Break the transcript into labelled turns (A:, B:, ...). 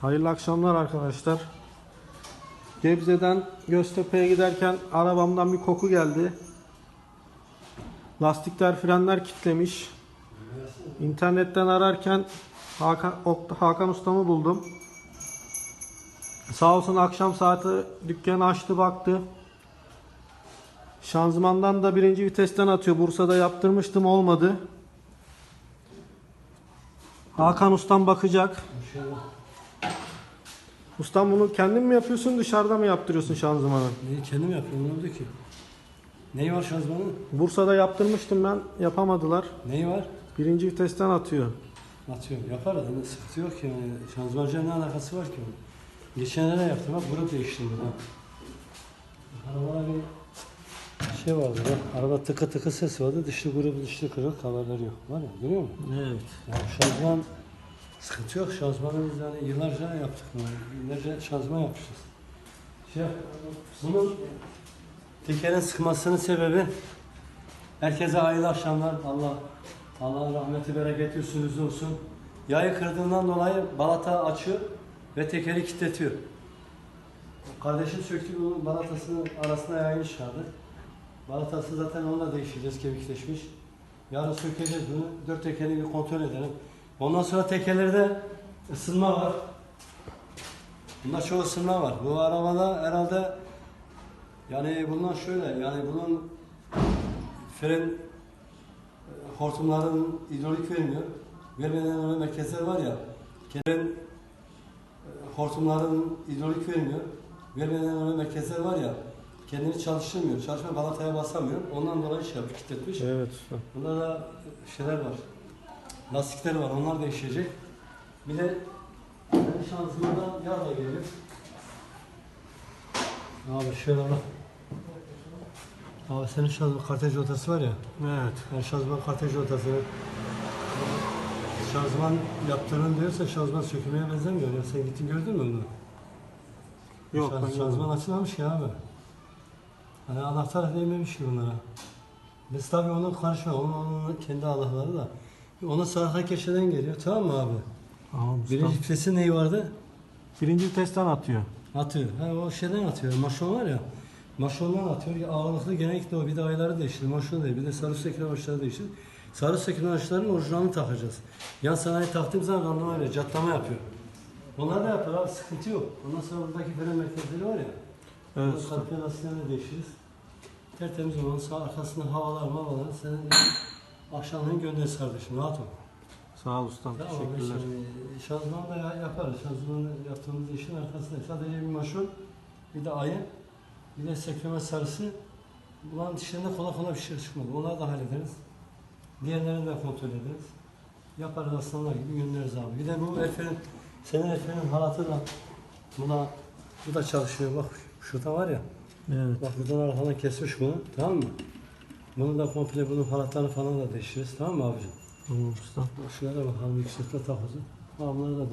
A: Hayırlı akşamlar arkadaşlar. Gebze'den Göztepe'ye giderken arabamdan bir koku geldi. Lastikler, frenler kilitlemiş. İnternetten ararken Hakan, Hakan Ustam'ı buldum. Sağ olsun akşam saati dükkanı açtı baktı. Şanzımandan da birinci vitesten atıyor. Bursa'da yaptırmıştım olmadı. Hakan Ustam bakacak.
B: İnşallah.
A: Ustam bunu kendin mi yapıyorsun dışarıda mı yaptırıyorsun şanzımanı?
B: Neyi kendim yapıyorum ne oldu ki? Neyi var şanzımanın?
A: Bursa'da yaptırmıştım ben yapamadılar.
B: Neyi var?
A: Birinci vitesten atıyor.
B: Atıyor. Yaparız. Yani sıkıntı yok ki. Yani. Şanzımancının ne alakası var ki? bunun? Geçenlere yaptım. Bak grup değiştirdim. Ha. Arabada bir şey vardı. Bak. Araba tıkı tıkı ses vardı. Dışlı grubu dışlı kırık haberleri yok. Var ya görüyor musun?
A: Evet.
B: Yani şanzıman sıkıntı yok. Şanzımanı biz yani yıllarca yaptık. bunu. Yıllarca şanzıman yapmışız. Şey, bunun tekerin sıkmasının sebebi herkese hayırlı akşamlar. Allah Allah rahmeti bereketi üstünüzde olsun. Yayı kırdığından dolayı balata açıyor ve tekeri kilitletiyor. Kardeşim söktü bunun balatasının arasına yayını çıkardı. Balatası zaten onunla değişeceğiz kemikleşmiş. Yarın sökeceğiz bunu. Dört tekerini bir kontrol edelim. Ondan sonra tekerlerde ısınma var. Bunda çok ısınma var. Bu arabada herhalde yani bundan şöyle yani bunun fren e, hortumların hidrolik vermiyor. Vermeden öyle merkezler var ya. Fren e, hortumların hidrolik vermiyor. Vermeden öyle merkezler var ya. Kendini çalıştırmıyor. Çalışma balataya basamıyor. Ondan dolayı şey yapıyor, kilitletmiş.
A: Evet.
B: Burada da şeyler var. Lastikler var. Onlar değişecek. Bir de benim şansımda yağ da geliyor. Abi şöyle bak. Abi senin şanzıman kartej rotası var ya.
A: Evet.
B: Ben şanzıman kartej rotasını şanzıman yaptığını diyorsa şanzıman sökülmeye benzemiyor. Ya sen gittin gördün mü bunu?
A: Yok ben
B: şanzıman açılmamış ki abi. Hani anahtar değmemiş ki bunlara. Biz tabii onu karışma, onun, onun kendi Allah'ları da. Ona sarka keçeden geliyor, tamam mı abi?
A: Tamam ustam.
B: Birinci vitesi neyi vardı?
A: Birinci vitesten atıyor.
B: Atıyor. Ha, o şeyden atıyor, maşon var ya. Maşondan atıyor. Ya, ağırlıklı genellikle o bir de ayları değiştir. Maşon değil, bir de sarı sökülen açıları değiştir. Sarı sökülen açıların orijinalini takacağız. Yan sanayi taktığım zaman randıman öyle catlama yapıyor. Onlar da yapar abi, sıkıntı yok. Ondan sonra buradaki fren merkezleri var ya.
A: Evet.
B: Kalkıya lastiğini değişiriz. Tertemiz olan sağ arkasında havalar mavalar senin akşamleyin göndeririz kardeşim rahat ol.
A: Sağ ol ustam. Teşekkürler.
B: Şimdi şanzıman da ya- yaparız. Şanzıman yaptığımız işin arkasındayız. Sadece bir maşon, bir de ayı, bir de sekleme sarısı. Bunların dışında kolay kolay bir şey çıkmadı. Onları da hallederiz. Diğerlerini de kontrol ederiz. Yaparız aslanlar gibi göndeririz abi. Bir de bu Efe'nin, senin Efe'nin halatı da buna bu da çalışıyor. Bak şurada var ya.
A: Evet.
B: Bak buradan arkadan kesmiş bunu. Tamam mı? Bunu da komple bunun halatlarını falan da değiştiririz. Tamam mı abicim?
A: Tamam ustam.
B: Bak Şuraya da bakalım yüksekte takozu. Bunları da